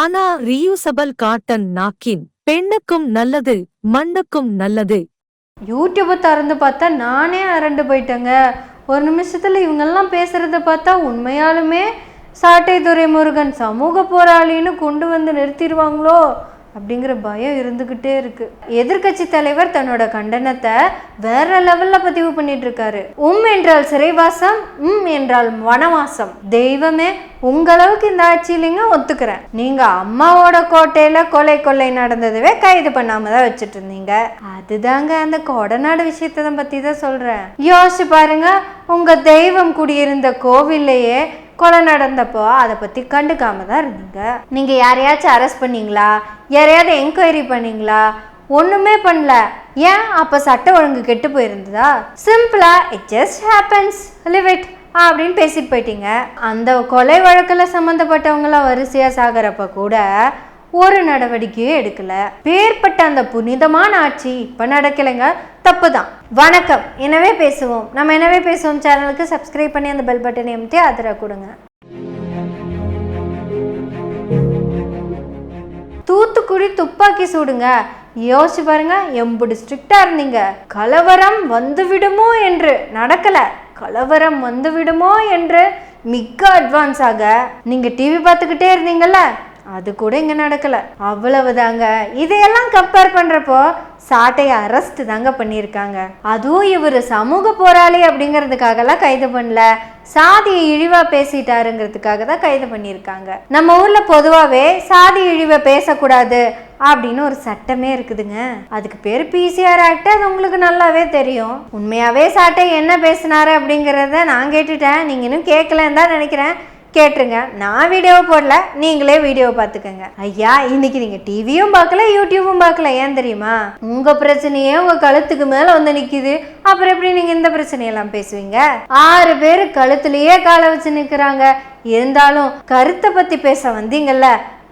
ஆனா reusable cotton நாக்கின் பெண்ணுக்கும் நல்லது மண்ணுக்கும் நல்லது. யூடியூப்பை திறந்து பார்த்தா நானே அரண்டு போயிட்டேங்க. ஒரு நிமிஷத்தில் இவங்கெல்லாம் பேசுகிறத பார்த்தா உண்மையாலுமே சாட்டை துரைமுருகன் சமூக போராளின்னு கொண்டு வந்து நிறுத்திடுவாங்களோ? அப்படிங்கிற பயம் இருந்துக்கிட்டே இருக்கு. எதிர்க்கட்சி தலைவர் தன்னோட கண்டனத்தை வேற லெவல்ல பதிவு பண்ணிட்டு இருக்காரு. உம் என்றால் சிறைவாசம் உம் என்றால் வனவாசம். தெய்வமே உங்களவுக்கு இந்த ஆட்சி ஒத்துக்கிறேன். நீங்க அம்மாவோட கோட்டையில கொலை கொள்ளை நடந்ததுவே கைது பண்ணாம தான் வச்சுட்டு இருந்தீங்க. அதுதாங்க அந்த கொடநாடு விஷயத்தை பத்தி தான் சொல்றேன். யோசிச்சு பாருங்க உங்க தெய்வம் குடியிருந்த கோவில்லையே கொலை நடந்தப்போ அதை பற்றி கண்டுக்காம தான் இருந்தீங்க. நீங்கள் யாரையாச்சும் அரெஸ்ட் பண்ணீங்களா? யாரையாவது என்கொயரி பண்ணீங்களா? ஒன்றுமே பண்ணல. ஏன் அப்போ சட்ட ஒழுங்கு கெட்டு போயிருந்ததா? சிம்பிளா it just happens leave it அப்படின்னு பேசிட்டு போயிட்டீங்க. அந்த கொலை வழக்கில் சம்மந்தப்பட்டவங்களாம் வரிசையாக சாகிறப்ப கூட ஒரு நடவடிக்கையும் எடுக்கல. பேர்பட்ட அந்த புனிதமான ஆட்சி இப்போ நடக்கலைங்க. தப்பு தான் வணக்கம். எனவே பேசுவோம். நம்ம எனவே பேசுவோம். சேனலுக்கு சப்ஸ்கிரைப் பண்ணி அந்த பெல் பட்டனை அமுத்தி ஆதரவு கொடுங்க. தூத்துக்குடி துப்பாக்கி சூடுங்க. யோசிச்சு பாருங்க. எம்புடு ஸ்ட்ரிக்டா இருந்தீங்க. கலவரம் வந்து விடுமோ என்று. நடக்கல. கலவரம் வந்து விடுமோ என்று மிக அட்வான்ஸாக நீங்க டிவி பார்த்துக்கிட்டே இருந்தீங்கல்ல? அது கூட இங்கே நடக்கலை. அவ்வளவுதாங்க. இதையெல்லாம் கம்பேர் பண்ணுறப்போ சாட்டையை அரெஸ்ட் தாங்க பண்ணியிருக்காங்க. அதுவும் இவர் சமூக போராளி அப்படிங்கிறதுக்காகலாம் கைது பண்ணல. சாதியை இழிவா பேசிட்டாருங்கிறதுக்காக தான் கைது பண்ணியிருக்காங்க. நம்ம ஊர்ல பொதுவாகவே சாதி இழிவை பேசக்கூடாது அப்படின்னு ஒரு சட்டமே இருக்குதுங்க. அதுக்கு பேர் பிசிஆர் ஆக்ட் அது உங்களுக்கு நல்லாவே தெரியும். உண்மையாவே சாட்டை என்ன பேசினாரு அப்படிங்கிறத நான் கேட்டுட்டேன். நீங்க இன்னும் கேட்கலன்னு தான் நினைக்கிறேன். கேட்டுருங்க. நான் வீடியோ போடல நீங்களே வீடியோ பார்த்துக்கோங்க. ஐயா இன்னைக்கு நீங்கள் டிவியும் பார்க்கல யூடியூபும் பார்க்கல ஏன் தெரியுமா? உங்கள் பிரச்சனையே உங்கள் கழுத்துக்கு மேலே வந்து நிற்கிது அப்புறம் எப்படி நீங்கள் இந்த பிரச்சனையெல்லாம் பேசுவீங்க? ஆறு பேர் கழுத்துலயே காலை வச்சு நிற்கிறாங்க இருந்தாலும் கருத்தை பற்றி பேச வந்தீங்கல்ல?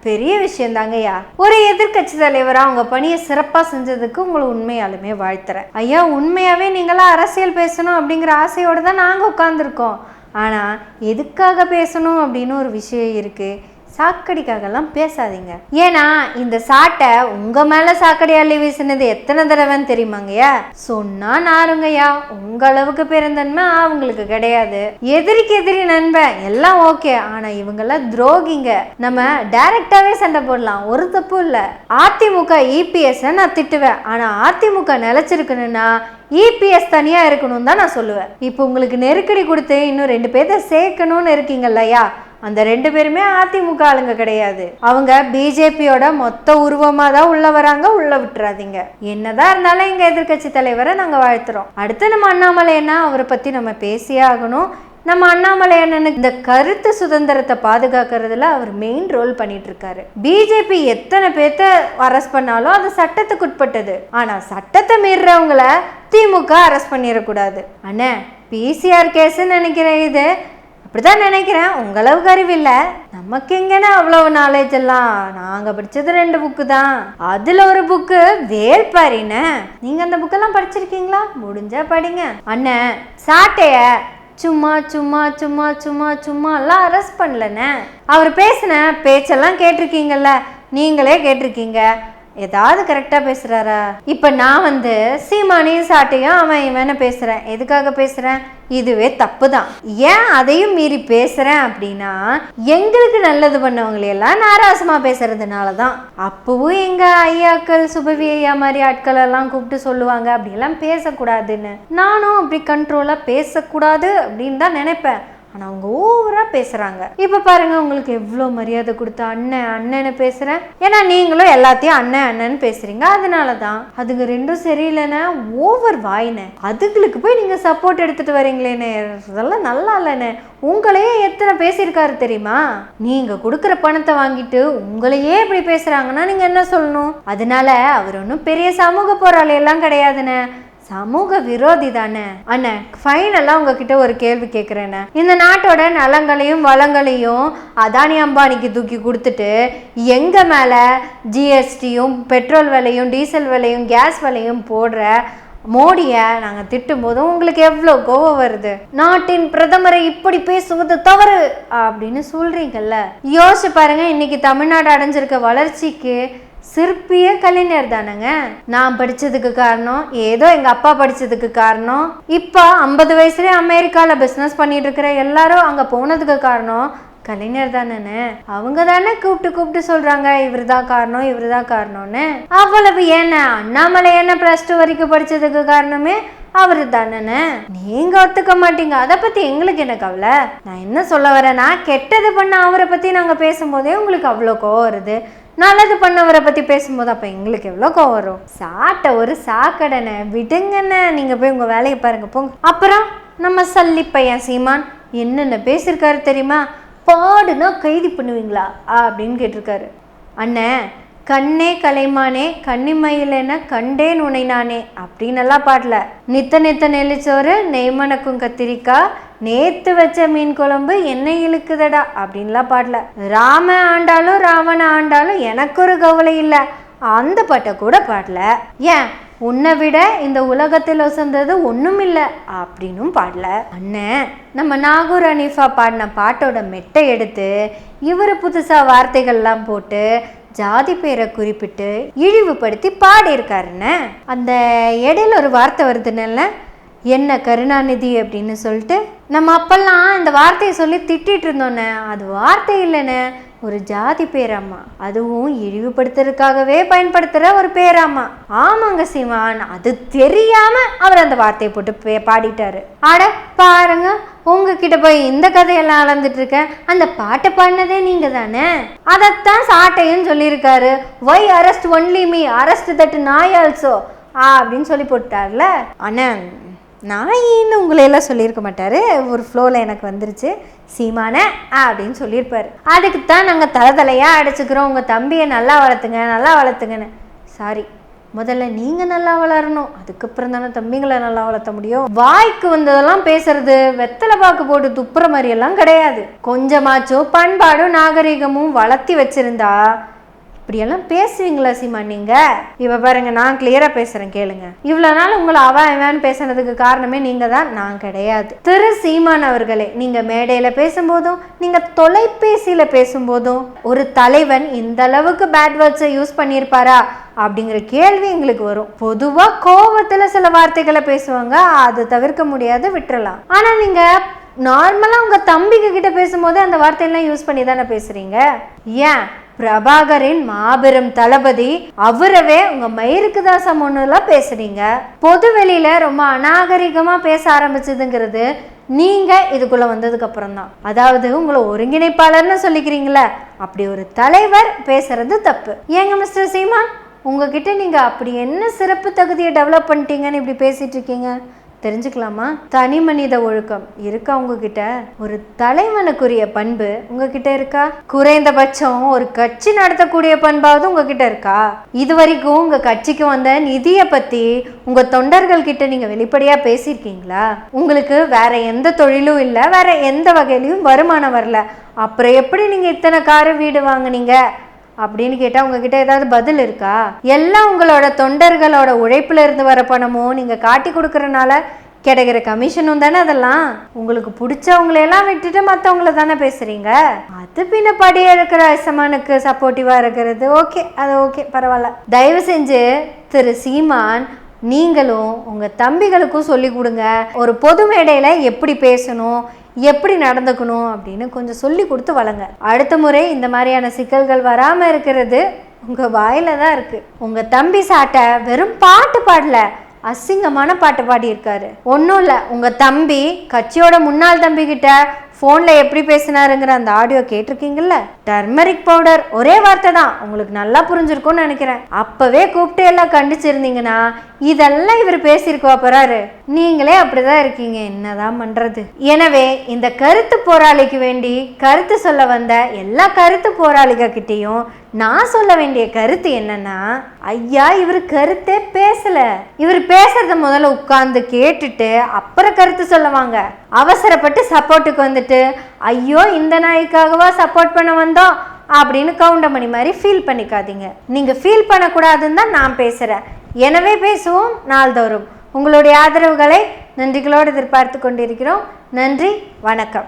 பெரிய விஷயம் தாங்கய்யா ஒரு எதிர்க்கட்சி தலைவரா அவங்க பணியை சிறப்பா செஞ்சதுக்கு உங்களை உண்மையாலுமே வாழ்த்துறேன். ஐயா உண்மையாவே நீங்களாம் அரசியல் பேசணும் அப்படிங்கிற ஆசையோட தான் நாங்க உட்காந்துருக்கோம் ஆனால் எதுக்காக பேசணும் அப்படின்னு ஒரு விஷயம் இருக்குது சாக்கடிக்காகலாம் பேசாதீங்க. ஏன்னா இந்த சாட்டை உங்க மேல சாக்கடை அள்ளி வீசினது எத்தனை தடவைன்னு தெரியுமாங்கய்யா? சொன்னா நாருங்கய்யா. உங்க அளவுக்கு பெருந்தன்மை அவங்களுக்கு கிடையாது. எதிரிக்கு எதிரி நண்பன் எல்லாம் ஓகே. ஆனா இவங்கெல்லாம் துரோகிங்க. நம்ம டைரக்டாவே சண்டை போடலாம். ஒரு தப்பு இல்ல. அதிமுக இபிஎஸ் நான் திட்டுவேன். ஆனா அதிமுக நிலைச்சிருக்கணும்னா இபிஎஸ் தனியா இருக்கணும் தான் நான் சொல்லுவேன். இப்போ உங்களுக்கு நெருக்கடி கொடுத்து இன்னும் ரெண்டு பேர்த்த சேர்க்கணும்னு இருக்கீங்கல்லையா? அந்த ரெண்டு பேருமே அதிமுக ஆளுங்க கிடையாது. அவங்க பிஜேபியோட மொத்த உருவமாக தான் உள்ள வராங்க உள்ள விட்டுறாதீங்க. என்னதான் இருந்தாலும் எங்கள் எதிர்க்கட்சி தலைவரை நாங்கள் வாழ்த்துறோம். அடுத்து நம்ம அண்ணாமலைன்னா அவரை பற்றி நம்ம பேசியே ஆகணும். நம்ம அண்ணாமலை அண்ணனுக்கு இந்த கருத்து சுதந்திரத்தை பாதுகாக்கிறதுல அவர் மெயின் ரோல் பண்ணிட்டு இருக்காரு பிஜேபி எத்தனை பேர்த்த அரெஸ்ட் பண்ணாலும் அது சட்டத்துக்கு உட்பட்டது. ஆனா சட்டத்தை மீறுறவங்கள திமுக அரெஸ்ட் பண்ணிடக்கூடாது. அண்ணே பிசிஆர் கேஸ்ன்னு நினைக்கிறேன் இது. அப்படிதான் நினைக்கிறேன். உங்களவுக்கு அறிவில்லை. நமக்கு எங்கன்னு அவ்வளவு நாலேஜ் எல்லாம்? நாங்க படிச்சது ரெண்டு புக்கு தான். அதுல ஒரு புக்கு வேல்பாரின்னு நீங்க அந்த புக்கெல்லாம் படிச்சிருக்கீங்களா? முடிஞ்சா படிங்க. அண்ணன் சாட்டைய சும்மா சும்மா சும்மா சும்மா சும்மா எல்லாம் அரெஸ்ட் பண்ணலண்ணே. அவர் பேசின பேச்செல்லாம் கேட்டிருக்கீங்கல்ல. நீங்களே கேட்டிருக்கீங்க. ஏதாவது கரெக்டாக பேசுகிறாரா இப்போ நான் வந்து சீமானையும் சாட்டையும் அவன் இவனை பேசுகிறேன் எதுக்காக பேசுகிறேன் இதுவே தப்பு தான் ஏன் அதையும் மீறி பேசுகிறேன் அப்படின்னா எங்களுக்கு நல்லது பண்ணவங்களையெல்லாம் நாராசமாக பேசுறதுனால தான். அப்பவும் எங்கள் ஐயாக்கள் சுபவி ஐயா மாதிரி ஆட்கள் எல்லாம் கூப்பிட்டு சொல்லுவாங்க அப்படியெல்லாம் பேசக்கூடாதுன்னு. நானும் அப்படி கண்ட்ரோலாக பேசக்கூடாது அப்படின்னு தான் நினைப்பேன். ஆனால் அவங்க ஓவராக பேசுகிறாங்க இப்போ பாருங்க உங்களுக்கு எவ்வளோ மரியாதை கொடுத்த அண்ணன் அண்ணன்னு பேசுகிறேன் ஏன்னா நீங்களும் எல்லாத்தையும் அண்ணன் அண்ணன்னு பேசுகிறீங்க அதனால தான் அதுங்க ரெண்டும் சரியில்லைன்னா ஓவர் வாயினே. அதுங்களுக்கு போய் நீங்கள் சப்போர்ட் எடுத்துகிட்டு வரீங்களேண்ணே அதெல்லாம் நல்லா இல்லைண்ணே உங்களையே எத்தனை பேசியிருக்காரு தெரியுமா? நீங்கள் கொடுக்குற பணத்தை வாங்கிட்டு உங்களையே இப்படி பேசுகிறாங்கன்னா நீங்கள் என்ன சொல்லணும்? அதனால அவர் ஒன்றும் பெரிய சமூக போராளி எல்லாம் கிடையாதுண்ணே சமூக விரோதி தானே? அண்ணே ஃபைனலாக உங்ககிட்ட ஒரு கேள்வி கேட்குறேண்ணே இந்த நாட்டோட நலங்களையும் வளங்களையும் அதானி அம்பானிக்கு தூக்கி கொடுத்துட்டு எங்கள் மேலே ஜிஎஸ்டியும் பெட்ரோல் விலையும் டீசல் விலையும் கேஸ் விலையும் போடுற மோடியை நாங்கள் திட்டும் போதும் உங்களுக்கு எவ்வளோ கோவம் வருது? நாட்டின் பிரதமரை இப்படி பேசுவது தவறு அப்படின்னு சொல்கிறீங்கல்ல யோசிச்சு பாருங்க இன்னைக்கு தமிழ்நாடு அடைஞ்சிருக்க வளர்ச்சிக்கு சிற்பிய கலைஞர் தானேங்க. நான் படிச்சதுக்கு காரணம் ஏதோ எங்க அப்பா படிச்சதுக்கு காரணம். இப்போ ஐம்பது வயசுலேயே அமெரிக்கால பிசினஸ் பண்ணிட்டு இருக்கிற எல்லாரும் அங்க போனதுக்கு காரணம் கலைஞர் தானே அவங்க தானே கூப்பிட்டு கூப்பிட்டு சொல்றாங்க இவர் தான் காரணம் இவர் தான் காரணம்னு. அவ்வளவு ஏன்னா அண்ணாமலை என்ன பிளஸ் டூ வரைக்கும் படிச்சதுக்கு காரணமே அவர் தானே நீங்க ஒத்துக்க மாட்டீங்க. அதை பத்தி எங்களுக்கு என்ன கவலை? நான் என்ன சொல்ல வரேன்னா கெட்டது பண்ண அவரை பத்தி நாங்க பேசும்போதே உங்களுக்கு அவ்வளோ கோவம் வருது. நல்லது பண்ணவரை பற்றி பேசும்போது அப்போ எங்களுக்கு எவ்வளோ கோவம் வரும்? சாட்ட ஒரு சாக்கடனை விடுங்கண்ணே. நீங்கள் போய் உங்கள் வேலையை பாருங்கள் போங்க. அப்புறம் நம்ம சல்லி பையன் சீமான் என்னென்ன பேசியிருக்காரு தெரியுமா? பாடுனா கைது பண்ணுவீங்களா? அப்படின்னு கேட்டிருக்காரு. அண்ணே கண்ணே கலைமானே கன்னிமயிலென கண்டேன் உனை நானே அப்படின்னு எல்லாம் பாடல. நித்த நித்த நெல்லிச்சோறு நெய்மணக்கும் கத்திரிக்காய் நேத்து வச்ச மீன் குழம்பு என்ன இழுக்குதடா அப்படின்லாம் பாடல. ராம ஆண்டாலும் ராவண ஆண்டாலும் எனக்கு ஒரு கவலை இல்லை. அந்த பாட்டை கூட பாடல. ஏன்? உன்னை விட இந்த உலகத்தில் ஒசந்தது ஒன்றும் இல்லை அப்படின்னும் பாடல. அண்ணன் நம்ம நாகூர் அனீஃபா பாடின பாட்டோட மெட்டை எடுத்து இவர் புதுசாக வார்த்தைகள்லாம் போட்டு ஜாதி பேரை குறிப்பிட்டு இழிவுபடுத்தி பாடியிருக்காருன்னு அந்த இடையில ஒரு வார்த்தை வருதுன்னு என்ன கருணாநிதி அப்படின்னு சொல்லிட்டு நம்ம அப்பெல்லாம் இந்த வார்த்தையை சொல்லி திட்டிட்டு இருந்தோன்னே அது வார்த்தை இல்லைன்னு ஒரு ஜாதி பேராமா அதுவும் இழிவுபடுத்துறதுக்காகவே பயன்படுத்துகிற ஒரு பேராமா ஆமாங்க சீமான் அது தெரியாம அவர் அந்த வார்த்தையை போட்டு பே பாடிட்டாரு. அட பாருங்க உங்ககிட்ட போய் இந்த கதையெல்லாம் அளந்துட்டு இருக்க அந்த பாட்டை பாடினதே நீங்க தானே? அதைத்தான் சாட்டையும் சொல்லியிருக்காரு. Why arrest only me arrest that நாய் ஆல்சோ அப்படின்னு சொல்லி போட்டார்ல அண்ணன் நாயின்னு உங்களையெல்லாம் சொல்லியிருக்க மாட்டார். ஒரு ஃப்ளோவில் எனக்கு வந்துருச்சு. சீமான அப்படின்னு சொல்லியிருப்பார். அதுக்கு தான் நாங்கள் தலை தலையாக அடைச்சிக்கிறோம். உங்கள் தம்பியை நல்லா வளர்த்துங்க நல்லா வளர்த்துங்கன்னு. சாரி முதல்ல நீங்கள் நல்லா வளரணும். அதுக்கப்புறம் தானே தம்பிங்களை நல்லா வளர்த்த முடியும். வாய்க்கு வந்ததெல்லாம் பேசுறது வெத்தலை பாக்கு போட்டு துப்புற மாதிரியெல்லாம் கிடையாது. கொஞ்சமாச்சும் பண்பாடும் நாகரிகமும் வளர்த்தி வச்சிருந்தா இப்படியெல்லாம் பேசுவீங்களா சீமா நீங்க? இவ பாருங்க நான் கிளியரா பேசுறேன் கேளுங்க. இவ்வளவு நாள் உங்களை அவ இவன் பேசுனதுக்கு காரணமே நீங்க தான் நான் கிடையாது. திரு சீமான் அவர்களே நீங்க மேடையில பேசும்போதும் நீங்க தொலைபேசியில பேசும்போதும் ஒரு தலைவன் இந்த அளவுக்கு பேட் வேர்ட்ஸை யூஸ் பண்ணியிருப்பாரா? அப்படிங்கிற கேள்வி எங்களுக்கு வரும். பொதுவா கோவத்துல சில வார்த்தைகளை பேசுவாங்க அது தவிர்க்க முடியாது விட்டுறலாம். ஆனா நீங்க நார்மலா உங்க தம்பிக்கு கிட்ட பேசும்போது அந்த வார்த்தையெல்லாம் யூஸ் பண்ணி தானே பேசுறீங்க? ஏன்? பிரபாகரின் மாபெரும் தளபதி. அவரவே உங்க மயிருக்கு தான் சமம்னுலாம் பேசுறீங்க பொது வெளியில ரொம்ப அநாகரிகமா பேச ஆரம்பிச்சதுங்கிறது நீங்க இதுக்குள்ள வந்ததுக்கு அப்புறம் தான். அதாவது உங்களை ஒருங்கிணைப்பாளர்னு சொல்லிக்கிறீங்களே அப்படி ஒரு தலைவர் பேசுறது தப்பு. ஏங்க மிஸ்டர் சீமான்? உங்ககிட்ட நீங்க அப்படி என்ன சிறப்பு தகுதியை டெவலப் பண்ணிட்டீங்கன்னு இப்படி பேசிட்டு இருக்கீங்க? தெரிஞ்சுக்கலாமா? தனி மனித ஒழுக்கம் இருக்கா உங்ககிட்ட? ஒரு தலைவனுக்குரிய பண்பு உங்ககிட்ட இருக்கா? குறைந்தபட்சம் ஒரு கட்சி நடத்தக்கூடிய பண்பாவது உங்ககிட்ட இருக்கா? இது வரைக்கும் உங்க கட்சிக்கு வந்த நிதியை பத்தி உங்க தொண்டர்கள் கிட்ட நீங்க வெளிப்படையா பேசியிருக்கீங்களா? உங்களுக்கு வேற எந்த தொழிலும் இல்லை வேற எந்த வகையிலையும் வருமானம் வரல. அப்புறம் எப்படி நீங்க இத்தனை காரு வீடு வாங்குனீங்க? அப்படின்னு கேட்டால் உங்ககிட்ட ஏதாவது பதில் இருக்கா? எல்லாம் உங்களோட தொண்டர்களோட உழைப்புல இருந்து வர பணமும் நீங்கள் காட்டி கொடுக்கறனால கிடைக்கிற கமிஷனும் தானே அதெல்லாம்? உங்களுக்கு பிடிச்சவங்களையெல்லாம் விட்டுட்டு மற்றவங்கள தானே பேசுறீங்க? அது பின்ன படியே இருக்கிற ஐசமானுக்கு சப்போர்ட்டிவாக இருக்கிறது. ஓகே அது ஓகே பரவாயில்ல. தயவு செஞ்சு திரு சீமான் நீங்களும் உங்கள் தம்பிகளுக்கும் சொல்லி கொடுங்க. ஒரு பொது மேடையில் எப்படி பேசணும் எப்படி நடந்துக்கணும் அப்படின்னு கொஞ்சம் சொல்லி கொடுத்து வளங்க. அடுத்த முறை இந்த மாதிரியான சிக்கல்கள் வராமல் இருக்கிறது உங்கள் வாயில தான் இருக்குது உங்கள் தம்பி சாட்டை வெறும் பாட்டு பாடல அசிங்கமான பாட்டு பாடியிருக்காரு. ஒன்றும் இல்லை உங்கள் தம்பி கட்சியோட முன்னாள் தம்பி கிட்ட ஃபோனில் எப்படி பேசினாருங்கிற அந்த ஆடியோ கேட்டிருக்கீங்கல்ல? டர்மரிக் பவுடர் ஒரே வார்த்தை தான். உங்களுக்கு நல்லா புரிஞ்சிருக்கும்னு நினைக்கிறேன். அப்போவே கூப்பிட்டு எல்லாம் கண்டிச்சிருந்தீங்கன்னா இதெல்லாம் இவர் பேசியிருக்கோ போறாரு? நீங்களே அப்படிதான் இருக்கீங்க. என்னதான் பண்ணுறது எனவே இந்த கருத்து போராளிக்கு வேண்டி கருத்து சொல்ல வந்த எல்லா கருத்து போராளிகிட்டையும் நான் சொல்ல வேண்டிய கருத்து என்னன்னா ஐயா இவர் கருத்தே பேசல. இவர் பேசுறத முதல்ல உட்கார்ந்து கேட்டுட்டு அப்புறம் கருத்து சொல்லுவாங்க. அவசரப்பட்டு சப்போர்ட்டுக்கு வந்துட்டு ஐயோ இந்த நாய்க்காகவா சப்போர்ட் பண்ண வந்தோம்? அப்படின்னு கவுண்டமணி மாதிரி ஃபீல் பண்ணிக்காதீங்க. நீங்கள் ஃபீல் பண்ணக்கூடாதுன்னு தான் நான் பேசுகிறேன் எனவே பேசுவோம் நாள்தோறும். உங்களுடைய ஆதரவுகளை நன்றிகளோடு எதிர்பார்த்து கொண்டிருக்கிறோம். நன்றி வணக்கம்.